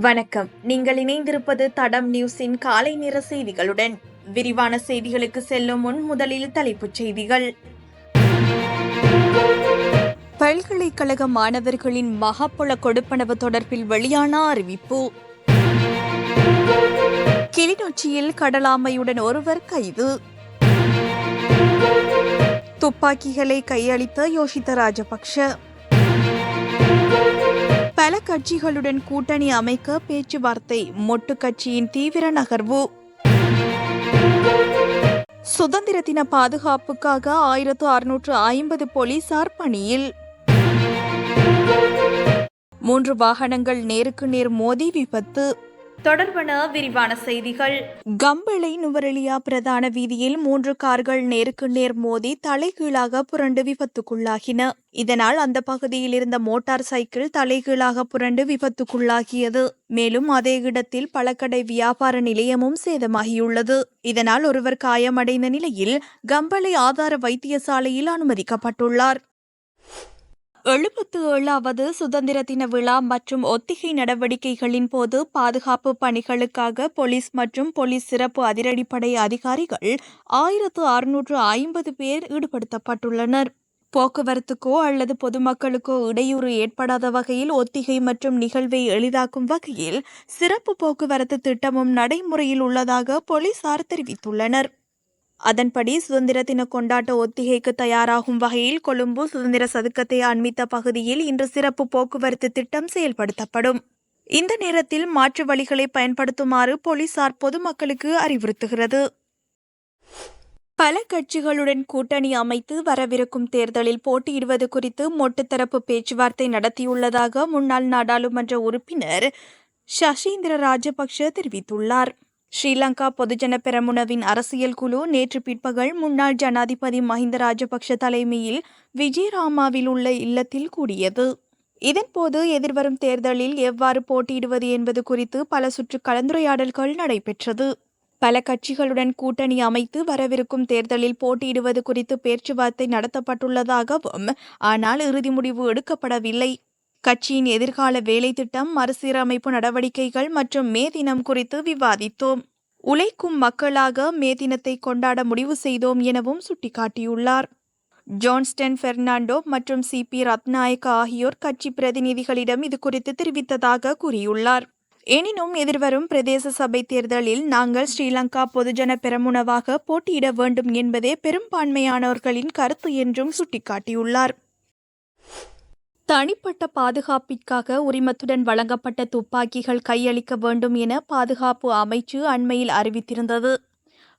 வணக்கம். நீங்கள் இணைந்திருப்பது தடம் நியூஸின் காலை நேர செய்திகளுடன். விரிவான செய்திகளுக்கு செல்லும் முன் முதலில் தலைப்புச் செய்திகள். பல்கலைக்கழக மாணவர்களின் மகாப்புல கொடுப்பனவு தொடர்பில் வெளியான அறிவிப்பு. கிளிநொச்சியில் கடலாமையுடன் ஒருவர் கைது. துப்பாக்கிகளை கையளித்த யோஷித ராஜபக்ஷ. பல கட்சிகளுடன் கூட்டணி அமைக்க பேச்சுவார்த்தை மொட்டு கட்சியின் தீவிர நகர்வு. சுதந்திர தின பாதுகாப்புக்காக ஆயிரத்து அறுநூற்று ஐம்பது போலீசார் பணியில். மூன்று வாகனங்கள் நேருக்கு நேர் மோதி விபத்து. தொடர்பான விரிவான செய்திகள். கம்பளை நுவரெலியா பிரதான வீதியில் மூன்று கார்கள் நேருக்கு நேர் மோதி தலைகீழாக புரண்டு விபத்துக்குள்ளாகின. இதனால் அந்த பகுதியில் இருந்த மோட்டார் சைக்கிள் தலைகீழாக புரண்டு விபத்துக்குள்ளாகியது. மேலும் அதே இடத்தில் பழக்கடை வியாபார நிலையமும் சேதமாகியுள்ளது. இதனால் ஒருவர் காயமடைந்த நிலையில் கம்பளை ஆதார வைத்தியசாலையில் அனுமதிக்கப்பட்டுள்ளார். எழுபத்து ஏழாவது சுதந்திர தின விழா மற்றும் ஒத்திகை நடவடிக்கைகளின் போது பாதுகாப்பு பணிகளுக்காக போலீஸ் மற்றும் போலீஸ் சிறப்பு அதிரடிப்படை அதிகாரிகள் ஆயிரத்து அறுநூற்று ஐம்பது பேர் ஈடுபடுத்தப்பட்டுள்ளனர். போக்குவரத்துக்கோ அல்லது பொதுமக்களுக்கோ இடையூறு ஏற்படாத வகையில் ஒத்திகை மற்றும் நிகழ்வை எளிதாக்கும் வகையில் சிறப்பு போக்குவரத்து திட்டமும் நடைமுறையில் உள்ளதாக போலீசார் தெரிவித்துள்ளனர். அதன்படி சுதந்திர தின கொண்டாட்ட ஒத்திகைக்கு தயாராகும் வகையில் கொழும்பு சுதந்திர சதுக்கத்தை அண்மித்த பகுதியில் இன்று சிறப்பு போக்குவரத்து திட்டம் செயல்படுத்தப்படும். இந்த நேரத்தில் மாற்று வழிகளை பயன்படுத்துமாறு போலீசார் பொதுமக்களுக்கு அறிவுறுத்துகிறது. பல கட்சிகளுடன் கூட்டணி அமைத்து வரவிருக்கும் தேர்தலில் போட்டியிடுவது குறித்து மொட்டுத்தரப்பு பேச்சுவார்த்தை நடத்தியுள்ளதாக முன்னாள் நாடாளுமன்ற உறுப்பினர் சசீந்திர ராஜபக்ஷ தெரிவித்துள்ளார். ஸ்ரீலங்கா பொதுஜன பெரமுனவின் அரசியல் குழு நேற்று பிற்பகல் முன்னாள் ஜனாதிபதி மஹிந்த ராஜபக்ஷ தலைமையில் விஜயராமாவில் உள்ள இல்லத்தில் கூடியது. இதன்போது எதிர்வரும் தேர்தலில் எவ்வாறு போட்டியிடுவது என்பது குறித்து பல சுற்று கலந்துரையாடல்கள் நடைபெற்றது. பல கட்சிகளுடன் கூட்டணி அமைத்து வரவிருக்கும் தேர்தலில் போட்டியிடுவது குறித்து பேச்சுவார்த்தை நடத்தப்பட்டுள்ளதாகவும் ஆனால் இறுதி முடிவு எடுக்கப்படவில்லை. கட்சியின் எதிர்கால வேலை திட்டம் மறுசீரமைப்பு நடவடிக்கைகள் மற்றும் மே தினம் குறித்து விவாதித்தோம். உழைக்கும் மக்களாக மே தினத்தை கொண்டாட முடிவு செய்தோம் எனவும் சுட்டிக்காட்டியுள்ளார். ஜான்ஸ்டன் பெர்னாண்டோ மற்றும் சி. பி. ரத்நாயக்க ஆகியோர் கட்சி பிரதிநிதிகளிடம் இது குறித்து தெரிவித்ததாக கூறியுள்ளார். எனினும் எதிர்வரும் பிரதேச சபை தேர்தலில் நாங்கள் ஸ்ரீலங்கா பொதுஜன பெரமுனவாக போட்டியிட வேண்டும் என்பதே பெரும்பான்மையானவர்களின் கருத்து என்றும் சுட்டிக்காட்டியுள்ளார். தனிப்பட்ட பாதுகாப்பிற்காக உரிமத்துடன் வழங்கப்பட்ட துப்பாக்கிகள் கையளிக்க வேண்டும் என பாதுகாப்பு அமைச்சு அண்மையில் அறிவித்திருந்தது.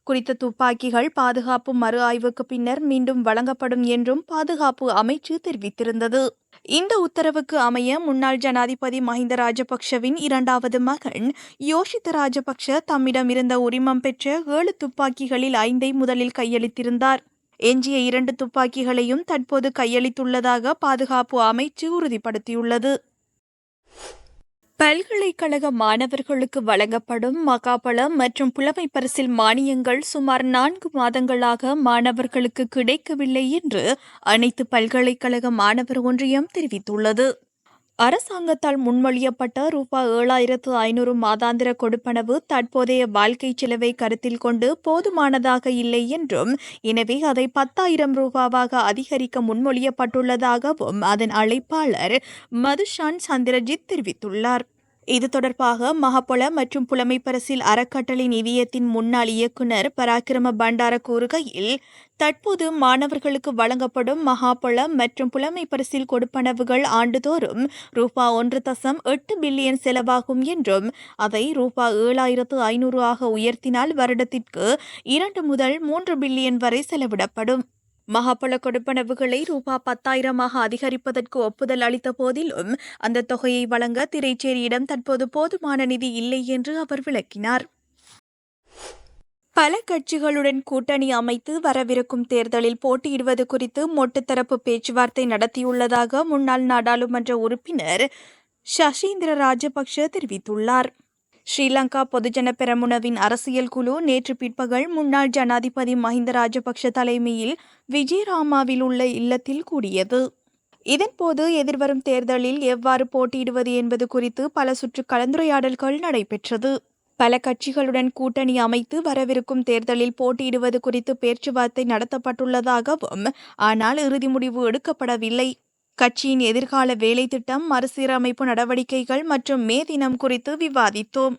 குறித்த துப்பாக்கிகள் பாதுகாப்பு மறு ஆய்வுக்கு பின்னர் மீண்டும் வழங்கப்படும் என்றும் பாதுகாப்பு அமைச்சு தெரிவித்திருந்தது. இந்த உத்தரவுக்கு அமைய முன்னாள் ஜனாதிபதி மஹிந்த ராஜபக்ஷவின் இரண்டாவது மகன் யோஷித்த ராஜபக்ஷ தம்மிடம் இருந்த உரிமம் பெற்ற ஏழு துப்பாக்கிகளில் ஐந்தை முதலில் கையளித்திருந்தார். எஞ்சிய இரண்டு துப்பாக்கிகளையும் தற்போது கையளித்துள்ளதாக பாதுகாப்பு அமைச்சு உறுதிப்படுத்தியுள்ளது. பல்கலைக்கழக மாணவர்களுக்கு வழங்கப்படும் மகாபலம் மற்றும் புலமை பரிசில் மானியங்கள் சுமார் நான்கு மாதங்களாக மாணவர்களுக்கு கிடைக்கவில்லை என்று அனைத்து பல்கலைக்கழக மாணவர் ஒன்றியம் தெரிவித்துள்ளது. அரசாங்கத்தால் முன்மொழியப்பட்ட ரூபாய் ஏழாயிரத்து ஐநூறு மாதாந்திர கொடுப்பனவு தற்போதைய வாழ்க்கை செலவை கருத்தில் கொண்டு போதுமானதாக இல்லை என்றும் எனவே அதை பத்தாயிரம் ரூபாவாக அதிகரிக்க முன்மொழியப்பட்டுள்ளதாகவும் அதன் அழைப்பாளர் மதுஷான் சந்திரஜித் தெரிவித்துள்ளார். இது தொடர்பாக மகாபொல மற்றும் புலமைப்பரசில் அறக்கட்டளை நிதியத்தின் முன்னாள் இயக்குநர் பராக்கிரம பண்டார கூறுகையில் தற்போது மாணவர்களுக்கு வழங்கப்படும் மகாபொல மற்றும் புலமை பரிசில் கொடுப்பனவுகள் ஆண்டுதோறும் ரூபா ஒன்று தசம் எட்டு பில்லியன் செலவாகும் என்றும் அதை ரூபா ஏழாயிரத்து ஐநூறு ஆக உயர்த்தினால் வருடத்திற்கு இரண்டு முதல் மூன்று பில்லியன் வரை செலவிடப்படும். மகாபல கொடுப்பனவுகளை ரூபா பத்தாயிரமாக அதிகரிப்பதற்கு ஒப்புதல் அளித்த போதிலும் அந்த தொகையை வழங்க திரைச்சேரியிடம் தற்போது போதுமான நிதி இல்லை என்று அவர் விளக்கினார். பல கட்சிகளுடன் கூட்டணி அமைத்து வரவிருக்கும் தேர்தலில் போட்டியிடுவது குறித்து மொட்டுத்தரப்பு பேச்சுவார்த்தை நடத்தியுள்ளதாக முன்னாள் நாடாளுமன்ற உறுப்பினர் சசீந்திர ராஜபக்ஷ தெரிவித்துள்ளார். ஸ்ரீலங்கா பொதுஜன பெரமுனவின் அரசியல் குழு நேற்று பிற்பகல் முன்னாள் ஜனாதிபதி மஹிந்த ராஜபக்ஷ தலைமையில் விஜயராமாவில் உள்ள இல்லத்தில் கூடியது. இதன்போது எதிர்வரும் தேர்தலில் எவ்வாறு போட்டியிடுவது என்பது குறித்து பல சுற்று கலந்துரையாடல்கள் நடைபெற்றது. பல கட்சிகளுடன் கூட்டணி அமைத்து வரவிருக்கும் தேர்தலில் போட்டியிடுவது குறித்து பேச்சுவார்த்தை நடத்தப்பட்டுள்ளதாகவும் ஆனால் இறுதி முடிவு எடுக்கப்படவில்லை. கட்சியின் எதிர்கால வேலை திட்டம் மறுசீரமைப்பு நடவடிக்கைகள் மற்றும் மே தினம் குறித்து விவாதித்தோம்.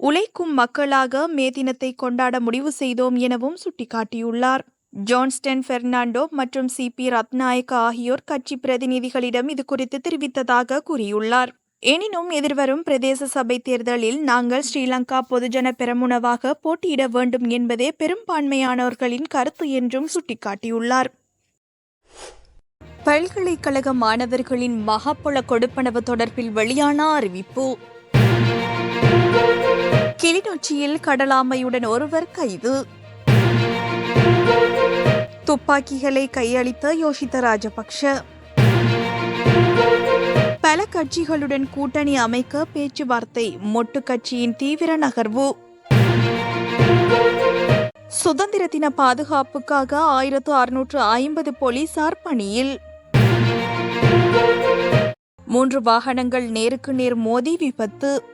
உழைக்கும் மக்களாக மே தினத்தை கொண்டாட முடிவு செய்தோம் எனவும் சுட்டிக்காட்டியுள்ளார். ஜான்ஸ்டன் பெர்னாண்டோ மற்றும் சி. பி. ரத்நாயக்க ஆகியோர் கட்சி பிரதிநிதிகளிடம் இது குறித்து தெரிவித்ததாக கூறியுள்ளார். எனினும் எதிர்வரும் பிரதேச சபை தேர்தலில் நாங்கள் ஸ்ரீலங்கா பொதுஜன பெரமுனவாக போட்டியிட வேண்டும் என்பதே பெரும்பான்மையானவர்களின் கருத்து என்றும் சுட்டிக்காட்டியுள்ளார். பல்கலைக்கழக மாணவர்களின் மகாப்புல கொடுப்பனவு தொடர்பில் வெளியான அறிவிப்பு. கிளிநொச்சியில் கடலாமையுடன் ஒருவர் கைது. துப்பாக்கிகளை கையளித்த யோஷித்த ராஜபக்ஷ. பல கட்சிகளுடன் கூட்டணி அமைக்க பேச்சுவார்த்தை மொட்டு கட்சியின் தீவிர நகர்வு. சுதந்திர தின பாதுகாப்புக்காக ஆயிரத்து அறுநூற்று ஐம்பது போலீசார் பணியில். மூன்று வாகனங்கள் நேருக்கு நேர் மோதி விபத்து.